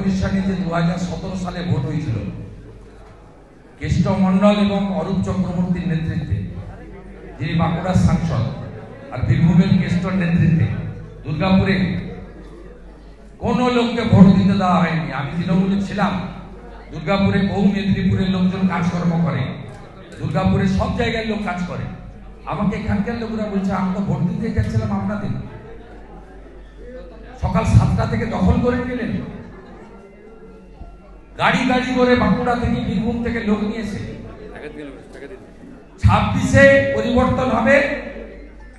কর্পোরেশনে যে দু সালে ভোট হয়েছিল। কেষ্ট মণ্ডল এবং অরূপ চক্রবর্তীর নেতৃত্বে, যিনি বাঁকুড়ার সাংসদ আর বীরভূমের কেষ্টর নেতৃত্বে দুর্গাপুরে। কোনো লোককে ভোট দিতে দেওয়া হয়নি। আমি তৃণমূলে ছিলাম। দুর্গাপুরে বহু মেদিনীপুরের লোকজন কাজকর্ম করে। দুর্গাপুরে সব জায়গায় লোক কাজ করে। আমাকে এখানকার লোকরা বলছে আমি তো ভোট দিতে যাচ্ছিলাম আপনাদের। সকাল সাতটা থেকে দখল করে নিলেন। গাড়ি গাড়ি করে বাঁকুড়া থেকে বীরভূম থেকে লোক নিয়েছে। ছাব্বিশে পরিবর্তন হবে,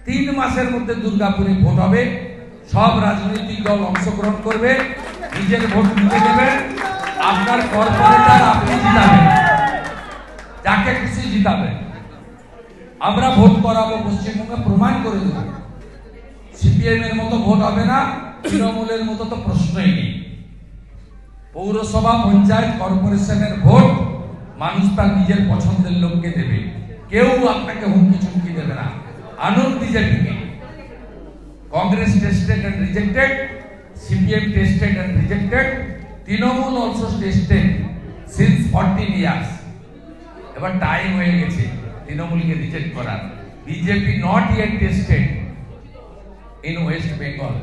তিন মাসের মধ্যে দুর্গাপুরে ভোট হবে। সব রাজনৈতিক দল অংশগ্রহণ করবে, নিজের ভোট দিতে দেবেন আপনার কর্পোরেটার আপনি জিতাবেন, যাকে খুশি জিতাবেন আমরা ভোট করাবো, পশ্চিমবঙ্গে প্রমাণ করে দেব। সিপিএম এর মতো ভোট হবে না, তৃণমূলের মতো তো প্রশ্নই নেই। পৌরসভা পঞ্চায়েত কর্পোরেশনের ভোট মানুষ তার নিজের পছন্দের লোককে দেবে। কেউ আপনাকে হুমকি চুমকি দেবে না। আনন্দ বিজেপিকে Congress tested and rejected CPM tested and rejected Trinamool also tested since fourteen years এবার টাইম হয়ে গেছে তৃণমূলকে রিজেক্ট করার। BJP not yet tested in West Bengal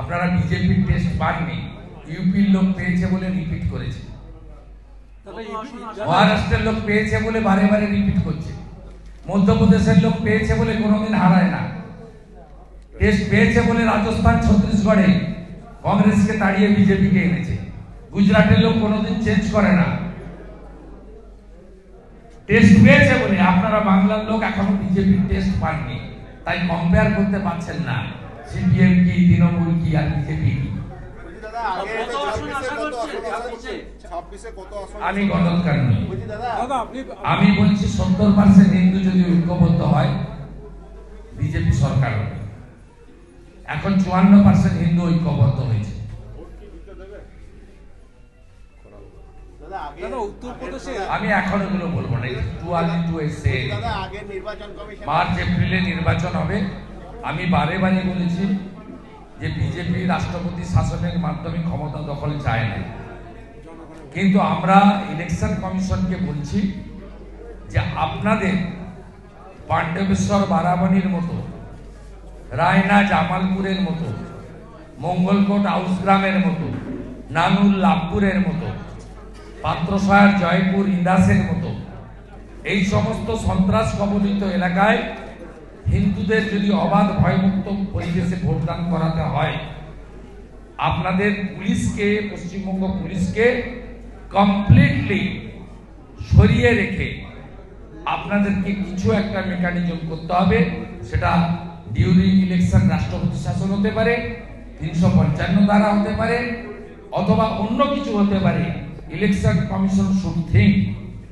আপনারা বিজেপির টেস্ট পাননি। ইউপির লোক পেয়েছে বলে রিপিট করেছে। মহারাষ্ট্রের লোক পেয়েছে বলে বারে বারে রিপিট করছে। মধ্যপ্রদেশের লোক পেয়েছে বলে কোনোদিন হারায় না। টেস্ট পেয়েছে বলে রাজস্থান ছত্তিশগড়ে কংগ্রেসকে তাড়িয়ে বিজেপিকে এনেছে। গুজরাটের লোক কোনোদিন চেঞ্জ করে না। টেস্ট পেয়েছে বলে আপনারা বাংলার লোক এখনও বিজেপির টেস্ট পাননি। তাই কম্পেয়ার করতে পারছেন না। সিপিএম কি তৃণমূল কি আর বিজেপি কি? আমি গণৎকার আমি বলছি সত্তর পার্সেন্ট হিন্দু যদি ঐক্যবদ্ধ হয় বিজেপি সরকার এখন চুয়ান্ন পার্সেন্ট হিন্দু ঐক্যবদ্ধ হয়েছে। আমি এখন এগুলো বলব না। টু আর্লি টু এসে আগে নির্বাচন কমিশন মার্চ এপ্রিলে নির্বাচন হবে। আমি বারে বারে বলেছি যে বিজেপি রাষ্ট্রপতি শাসনের মাধ্যমে ক্ষমতা দখল চায় না। কিন্তু আমরা ইলেকশন কমিশনকে বলছি যে আপনাদের পাণ্ডবেশ্বর বারাবণীর মতো, রায়না জামালপুরের মতো, মঙ্গলকোট আউসগ্রামের মতো নানুল লাভপুরের মতো, পাত্রসায়ার জয়পুর ইন্দাসের মতো, এই সমস্ত সন্ত্রাস কবলিত এলাকায় হিন্দুদের যদি অবাধ ভয়মুক্ত পরিবেশে ভোটদান করাতে হয়, আপনাদের পুলিশকে, পশ্চিমবঙ্গ পুলিশকে কমপ্লিটলি সরিয়ে রেখে আপনাদেরকে কিছু একটা মেকানিজম করতে হবে। সেটা ডিউরিং ইলেকশন রাষ্ট্রপতি শাসন হতে পারে, তিনশো পঞ্চান্ন দ্বারা হতে পারে, অথবা অন্য কিছু হতে পারে। Election commission should think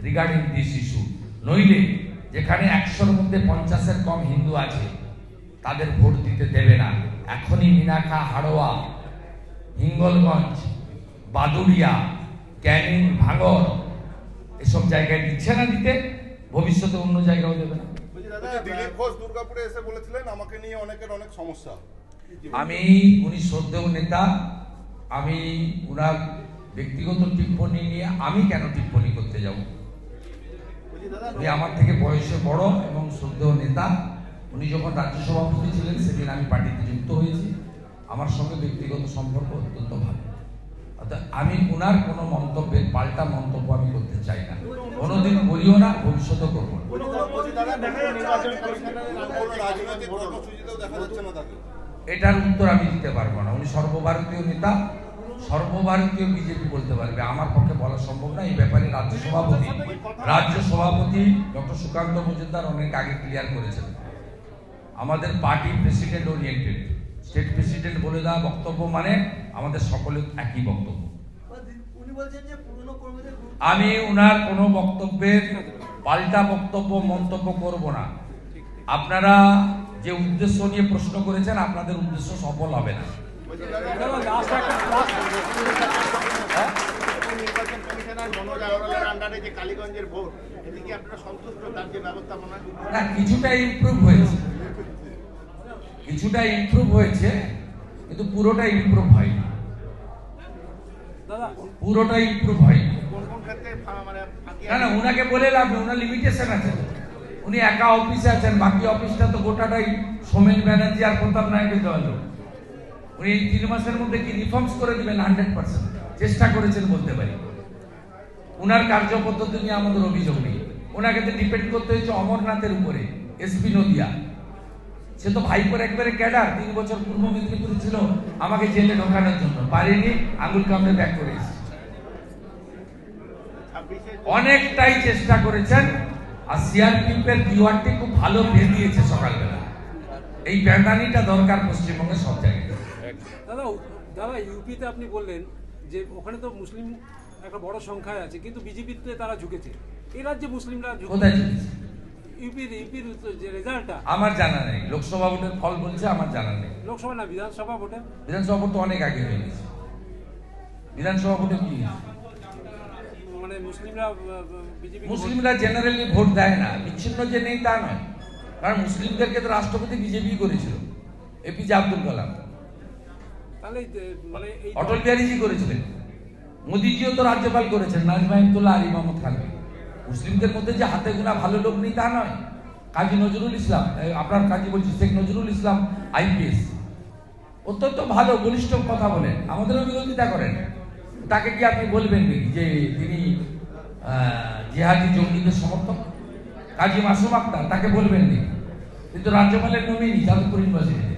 regarding this issue নইলে যেখানে একশোর মধ্যে পঞ্চাশের কম হিন্দু আছে তাদের ভোট দিতে দেবে না। এখনই মিনাখা হাড়োয়া হিঙ্গলগঞ্জ বাদুরিয়া ক্যানিং ভাঙর এসব জায়গায় দিচ্ছে না দিতে ভবিষ্যতে অন্য জায়গাও দেবে না। দিলীপ ঘোষ দুর্গাপুরে এসে বলেছিলেন আমাকে নিয়ে অনেকের অনেক সমস্যা। আমি উনি শ্রদ্ধেয় নেতা আমি উনার ব্যক্তিগত টিপ্পণী নিয়ে আমি কেন টিপ্পণী করতে যাব? উনি আমার থেকে বয়সে বড় এবং শ্রদ্ধেয় নেতা উনি যখন রাজ্য সভাপতি ছিলেন সেদিন আমি পার্টিতে যুক্ত হয়েছি। আমার সঙ্গে ব্যক্তিগত সম্পর্ক অত্যন্ত ভালো। অর্থাৎ আমি উনার কোনো মন্তব্যের পাল্টা মন্তব্য আমি করতে চাই না। কোনোদিন বলিও না ভবিষ্যতেও করব না। এটার উত্তর আমি দিতে পারব না। উনি সর্বভারতীয় নেতা সর্বভারতীয় বিজেপি বলতে পারবে আমার পক্ষে বলা সম্ভব না এই ব্যাপারে রাজ্য সভাপতি রাজ্য সভাপতি ডক্টর সুকান্ত মজুমদার অনেক আগে ক্লিয়ার করেছেন আমাদের party president oriented state president বলে দেওয়া বক্তব্য মানে আমাদের সকলের একই বক্তব্য উনি বলছেন যে পুরনো কর্মীদের গুরুত্ব আমি উনার কোনো বক্তব্যের পাল্টা বক্তব্য মন্তব্য করব না আপনারা যে উদ্দেশ্য নিয়ে প্রশ্ন করেছেন আপনাদের উদ্দেশ্য সফল হবে না নির্বাচন কমিশনার মনোজ আগরওয়ালের আন্ডারে যে কালীগঞ্জের ভোট এতে কি আপনারা সন্তুষ্ট তার যে ব্যবস্থাপনা না কিছুটা ইমপ্রুভ হয়েছে। কিছুটা ইমপ্রুভ হয়েছে কিন্তু পুরোটা ইমপ্রুভ হয়নি। দাদা পুরোটা ইমপ্রুভ হয় কোন কোন ক্ষেত্রে মানে না না ওনাকে বলে লাভ ওনার লিমিটেশন আছে। উনি একা অফিসে আছেন বাকি অফিসটা তো গোটাটাই সোমেন ব্যানার্জি আর প্রতাপ নায়কের দেওয়া উনি এই তিন মাসের মধ্যে কি রিফর্মস করে দিবেন? হান্ড্রেড পার্সেন্ট চেষ্টা করেছেন বলতে পারি। ওনার কার্যপদ্ধতি নিয়ে আমাদের অভিযোগ নেই। ওনাকে তো ডিপেন্ড করতে হয়েছে অমরনাথের উপরে এসপি নদিয়া। সে তো ভাইপোর একবারে ক্যাডার, তিন বছর পূর্ব মেদিনীপুরে ছিল, আমাকে জেলে ঢোকানোর জন্য। পারিনি, আঙুল কামড়ে ব্যাক করে অনেকটাই চেষ্টা করেছেন, আর সিআরপিএফ এর কিওয়ার্ডটি খুব ভালো বেরিয়েছে সকালবেলা। এই প্যাটার্নিটা দরকার পশ্চিমবঙ্গের সব জায়গায়। দাদা দাদা ইউপিতে আপনি বললেন যে ওখানে তো মুসলিম একটা বড় সংখ্যায় আছে কিন্তু বিজেপিতে তারা ঝুঁকেছে। এই রাজ্যে মুসলিমরা ইউপির ইউপির যে রেজাল্টটা আমার জানা নেই। লোকসভা ভোটের ফল বলছে আমার জানা নেই। লোকসভা না বিধানসভা ভোটে? বিধানসভা ভোট তো অনেক আগে হয়ে গেছে। বিধানসভা ভোটে কি মানে মুসলিমরা বিজেপি মুসলিমরা জেনারেলি ভোট দেয় না। বিচ্ছিন্ন যে নেই তা নয়। কারণ মুসলিমদেরকে তো রাষ্ট্রপতি বিজেপি করেছিল। এপিজে আব্দুল কালাম। অটল বিহারীজি করেছিলেন। মোদিজিও তো রাজ্যপাল করেছেন, নাজমা হেমতুল্লাহ আলী মোহাম্মদ খানকে মুসলিমদের মধ্যে যে হাতে গোনা ভালো লোক নেই তা নয়। কাজী নজরুল ইসলাম আপনার কাজী বলছি, শেখ নজরুল ইসলাম আইপিএস অত্যন্ত ভালো বলিষ্ঠ কথা বলেন। আমাদেরও বিরোধিতা করেন। তাকে কি আপনি বলবেন যে তিনি জিহাদি জঙ্গিদের সমর্থক? কাজী মাসুম আক্তার, তাকে বলবেন কিন্তু রাজ্যপালের নমিনি যাদবপুর ইউনিভার্সিটিতে।